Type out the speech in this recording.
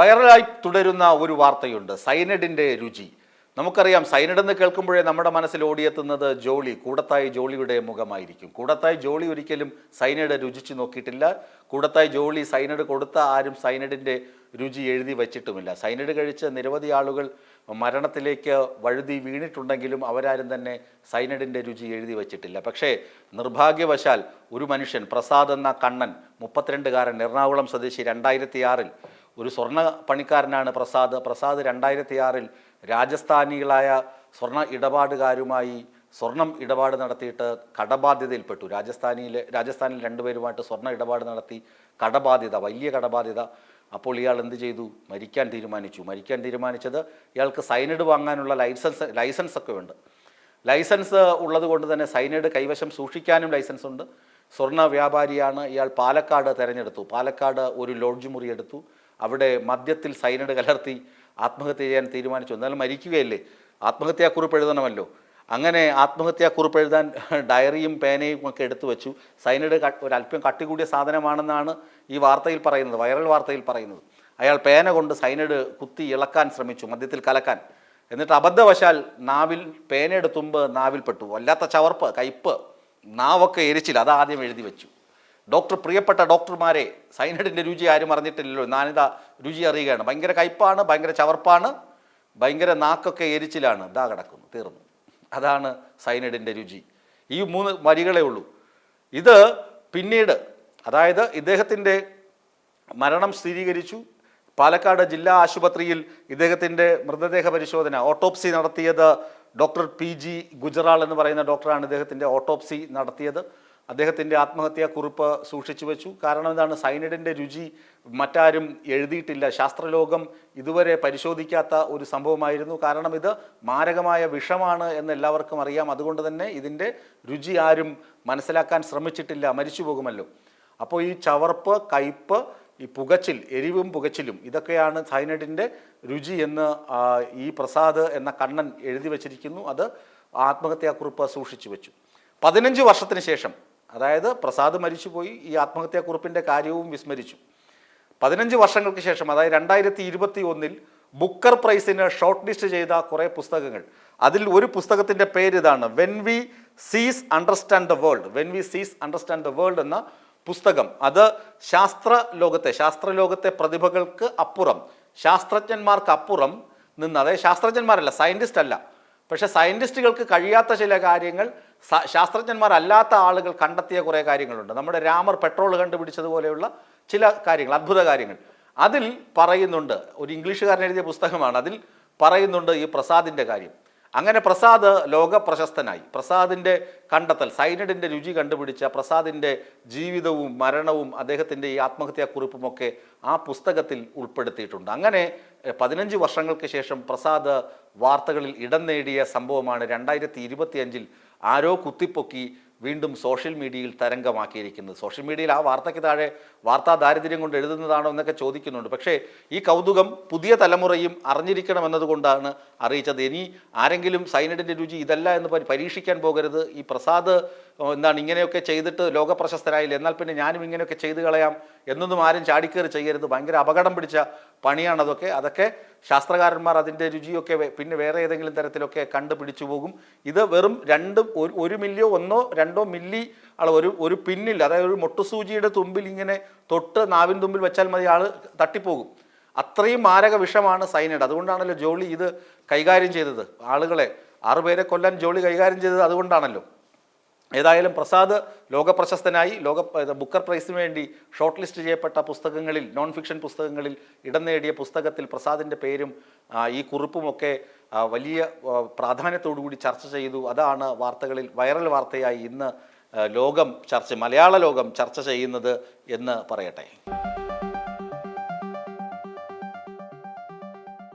വൈറലായി തുടരുന്ന ഒരു വാർത്തയുണ്ട്. സൈനഡിന്റെ രുചി. നമുക്കറിയാം സൈനഡ് എന്ന് കേൾക്കുമ്പോഴേ നമ്മുടെ മനസ്സിൽ ഓടിയെത്തുന്നത് ജോളി കൂടത്തായി ജോളിയുടെ മുഖമായിരിക്കും. കൂടത്തായി ജോളി ഒരിക്കലും സൈനഡ് രുചിച്ചു നോക്കിയിട്ടില്ല. കൂടത്തായി ജോളി സൈനഡ് കൊടുത്ത ആരും സൈനഡിന്റെ രുചി എഴുതി വച്ചിട്ടുമില്ല. സൈനഡ് കഴിച്ച് നിരവധി ആളുകൾ മരണത്തിലേക്ക് വഴുതി വീണിട്ടുണ്ടെങ്കിലും അവരാരും തന്നെ സൈനഡിന്റെ രുചി എഴുതി വച്ചിട്ടില്ല. പക്ഷേ നിർഭാഗ്യവശാൽ ഒരു മനുഷ്യൻ പ്രസാദ് എന്ന കണ്ണൻ മുപ്പത്തിരണ്ടുകാരൻ എറണാകുളം സ്വദേശി രണ്ടായിരത്തി ആറിൽ ഒരു സ്വർണ പണിക്കാരനാണ് പ്രസാദ്. പ്രസാദ് രണ്ടായിരത്തി ആറിൽ രാജസ്ഥാനികളായ സ്വർണ ഇടപാടുകാരുമായി സ്വർണം ഇടപാട് നടത്തിയിട്ട് കടബാധ്യതയിൽപ്പെട്ടു. രാജസ്ഥാനിയിലെ രാജസ്ഥാനിൽ രണ്ടുപേരുമായിട്ട് സ്വർണ ഇടപാട് നടത്തി കടബാധ്യത വലിയ കടബാധ്യത. അപ്പോൾ ഇയാൾ എന്ത് ചെയ്തു? മരിക്കാൻ തീരുമാനിച്ചു. മരിക്കാൻ തീരുമാനിച്ചത് ഇയാൾക്ക് സൈനഡ് വാങ്ങാനുള്ള ലൈസൻസ് ലൈസൻസ് ഒക്കെ ഉണ്ട്. ലൈസൻസ് ഉള്ളത് കൊണ്ട് തന്നെ സൈനഡ് കൈവശം സൂക്ഷിക്കാനും ലൈസൻസ് ഉണ്ട് സ്വർണ വ്യാപാരിയാണ് ഇയാൾ പാലക്കാട് തിരഞ്ഞെടുത്തു. പാലക്കാട് ഒരു ലോഡ്ജ് മുറി എടുത്തു. അവിടെ മദ്യത്തിൽ സൈനഡ് കലർത്തി ആത്മഹത്യ ചെയ്യാൻ തീരുമാനിച്ചു. എന്നാലും മരിക്കുകയല്ലേ? ആത്മഹത്യാക്കുറിപ്പ് എഴുതണമല്ലോ. അങ്ങനെ ആത്മഹത്യാക്കുറിപ്പ് എഴുതാൻ ഡയറിയും പേനയും ഒക്കെ എടുത്തു വെച്ചു. സൈനഡ് ഒരു ഒരല്പം കട്ടി കൂടിയ സാധനമാണെന്നാണ് ഈ വാർത്തയിൽ പറയുന്നത് വൈറൽ വാർത്തയിൽ പറയുന്നത്. അയാൾ പേന കൊണ്ട് സൈനഡ് കുത്തി ഇളക്കാൻ ശ്രമിച്ചു മദ്യത്തിൽ കലക്കാൻ. എന്നിട്ട് അബദ്ധവശാൽ നാവിൽ പേനയുടെ തുമ്പ് നാവിൽപ്പെട്ടു. വല്ലാത്ത ചവർപ്പ് കയ്പ് നാവൊക്കെ എരിച്ചില്ല അത് ആദ്യം എഴുതി വെച്ചു. ഡോക്ടർ പ്രിയപ്പെട്ട ഡോക്ടർമാരെ സൈനഡിന്റെ രുചി ആരും അറിഞ്ഞിട്ടില്ലല്ലോ. ഞാനിതാ രുചി അറിയുകയാണ്. ഭയങ്കര കയ്പാണ് ഭയങ്കര ചവർപ്പാണ് ഭയങ്കര നാക്കൊക്കെ എരിച്ചിലാണ്. ഇതാ കിടക്കുന്നു തീർന്നു. അതാണ് സൈനഡിന്റെ രുചി. ഈ മൂന്ന് വരികളേ ഉള്ളൂ. ഇത് പിന്നീട് അതായത് ഇദ്ദേഹത്തിന്റെ മരണം സ്ഥിരീകരിച്ചു. പാലക്കാട് ജില്ലാ ആശുപത്രിയിൽ ഇദ്ദേഹത്തിന്റെ മൃതദേഹ പരിശോധന ഓട്ടോപ്സി നടത്തിയത് ഡോക്ടർ പി ജി ഗുജറാൾ എന്ന് പറയുന്ന ഡോക്ടറാണ് ഇദ്ദേഹത്തിന്റെ ഓട്ടോപ്സി നടത്തിയത്. അദ്ദേഹത്തിന്റെ ആത്മഹത്യാ കുറിപ്പ് സൂക്ഷിച്ചു വെച്ചു. കാരണം എന്താണ്? സൈനഡിന്റെ രുചി മറ്റാരും എഴുതിയിട്ടില്ല. ശാസ്ത്രലോകം ഇതുവരെ പരിശോധിക്കാത്ത ഒരു സംഭവമായിരുന്നു. കാരണം ഇത് മാരകമായ വിഷമാണ് എന്ന് എല്ലാവർക്കും അറിയാം. അതുകൊണ്ട് തന്നെ ഇതിന്റെ രുചി ആരും മനസ്സിലാക്കാൻ ശ്രമിച്ചിട്ടില്ല. മരിച്ചു പോകുമല്ലോ. അപ്പോൾ ഈ ചവർപ്പ് കയ്പ് ഈ പുകച്ചിൽ എരിവും പുകച്ചിലും ഇതൊക്കെയാണ് സൈനഡിന്റെ രുചി എന്ന് ഈ പ്രസാദ് എന്ന കണ്ണൻ എഴുതി വച്ചിരിക്കുന്നു. അത് ആത്മഹത്യാക്കുറിപ്പ് സൂക്ഷിച്ചു വെച്ചു. പതിനഞ്ച് വർഷത്തിന് ശേഷം അതായത് പ്രസാദ് മരിച്ചുപോയി ഈ ആത്മഹത്യാക്കുറിപ്പിന്റെ കാര്യവും വിസ്മരിച്ചു. പതിനഞ്ച് വർഷങ്ങൾക്ക് ശേഷം അതായത് രണ്ടായിരത്തി ഇരുപത്തി ഒന്നിൽ ബുക്കർ പ്രൈസിന് ഷോർട്ട് ലിസ്റ്റ് ചെയ്ത കുറേ പുസ്തകങ്ങൾ. അതിൽ ഒരു പുസ്തകത്തിന്റെ പേര് ഇതാണ് when we sees understand the world when we sees understand the world എന്ന പുസ്തകം. അത് ശാസ്ത്ര ലോകത്തെ ശാസ്ത്ര ലോകത്തെ പ്രതിഭകൾക്ക് അപ്പുറം ശാസ്ത്രജ്ഞന്മാർക്ക് അപ്പുറം നിന്ന് അതായത് ശാസ്ത്രജ്ഞന്മാരല്ല സയന്റിസ്റ്റ് അല്ല. പക്ഷേ സയന്റിസ്റ്റുകൾക്ക് കഴിയാത്ത ചില കാര്യങ്ങൾ ശാസ്ത്രജ്ഞന്മാരല്ലാത്ത ആളുകൾ കണ്ടെത്തിയ കുറേ കാര്യങ്ങളുണ്ട്. നമ്മുടെ രാമർ പെട്രോൾ കണ്ടുപിടിച്ചതുപോലെയുള്ള ചില കാര്യങ്ങൾ അത്ഭുത കാര്യങ്ങൾ. അതിൽ പറയുന്നുണ്ട് ഒരു ഇംഗ്ലീഷുകാരൻ എഴുതിയ പുസ്തകമാണ് അതിൽ പറയുന്നുണ്ട് ഈ പ്രസാദിന്റെ കാര്യം. അങ്ങനെ പ്രസാദ് ലോക പ്രശസ്തനായി പ്രസാദിന്റെ കണ്ടെത്തൽ സൈനഡിന്റെ രുചി കണ്ടുപിടിച്ച പ്രസാദിന്റെ ജീവിതവും മരണവും അദ്ദേഹത്തിന്റെ ഈ ആത്മഹത്യാക്കുറിപ്പുമൊക്കെ ആ പുസ്തകത്തിൽ ഉൾപ്പെടുത്തിയിട്ടുണ്ട്. അങ്ങനെ പതിനഞ്ച് വർഷങ്ങൾക്ക് ശേഷം പ്രസാദ് വാർത്തകളിൽ ഇടം നേടിയ സംഭവമാണ് രണ്ടായിരത്തി ഇരുപത്തിയഞ്ചിൽ ആരോ കുത്തിപ്പൊക്കി വീണ്ടും സോഷ്യൽ മീഡിയയിൽ തരംഗമാക്കിയിരിക്കുന്നത്. സോഷ്യൽ മീഡിയയിൽ ആ വാർത്തയ്ക്ക് താഴെ വാർത്താ ദാരിദ്ര്യം കൊണ്ട് എഴുതുന്നതാണോ എന്നൊക്കെ ചോദിക്കുന്നുണ്ട്. പക്ഷേ ഈ കൗതുകം പുതിയ തലമുറയും അറിഞ്ഞിരിക്കണം എന്നതുകൊണ്ടാണ് അറിയിച്ചത്. ഇനി ആരെങ്കിലും സൈനഡിന്റെ രുചി ഇതല്ല എന്ന് പരി- പരീക്ഷിക്കാൻ പോകരുത്. ഈ പ്രസാദ് എന്താണ് ഇങ്ങനെയൊക്കെ ചെയ്തിട്ട് ലോകപ്രശസ്തരായില്ല? എന്നാൽ പിന്നെ ഞാനും ഇങ്ങനെയൊക്കെ ചെയ്തു കളയാം എന്നൊന്നും ആരും ചാടിക്കയറി ചെയ്യരുത്. ഭയങ്കര അപകടം പിടിച്ച പണിയാണ് അതൊക്കെ. അതൊക്കെ ശാസ്ത്രകാരന്മാർ അതിന്റെ രുചിയൊക്കെ പിന്നെ വേറെ ഏതെങ്കിലും തരത്തിലൊക്കെ കണ്ടുപിടിച്ചു പോകും. ഇത് വെറും രണ്ട് ഒരു മില്ലിയോ ഒന്നോ രണ്ടോ മില്ലി അളവ് ഒരു ഒരു പിന്നിൽ അതായത് ഒരു മൊട്ടുസൂചിയുടെ തുമ്പിൽ ഇങ്ങനെ തൊട്ട് നാവിൻ തുമ്പിൽ വെച്ചാൽ മതി ആൾ തട്ടിപ്പോകും. അത്രയും മാരക വിഷമാണ് സൈനൈഡ്. അതുകൊണ്ടാണല്ലോ ജോളി ഇത് കൈകാര്യം ചെയ്തത്. ആളുകളെ ആറുപേരെ കൊല്ലാൻ ജോളി കൈകാര്യം ചെയ്തത് അതുകൊണ്ടാണല്ലോ. ഏതായാലും പ്രസാദ് ലോകപ്രശസ്തനായി ലോക ബുക്കർ പ്രൈസിന് വേണ്ടി ഷോർട്ട് ലിസ്റ്റ് ചെയ്യപ്പെട്ട പുസ്തകങ്ങളിൽ നോൺ ഫിക്ഷൻ പുസ്തകങ്ങളിൽ ഇടം നേടിയ പുസ്തകത്തിൽ പ്രസാദിന്റെ പേരും ഈ കുറിപ്പുമൊക്കെ വലിയ പ്രാധാന്യത്തോടുകൂടി കൂടി ചർച്ച ചെയ്തു. അതാണ് വാർത്തകളിൽ വൈറൽ വാർത്തയായി ഇന്ന് ലോകം ചർച്ച മലയാള ലോകം ചർച്ച ചെയ്യുന്നത് എന്ന് പറയട്ടെ.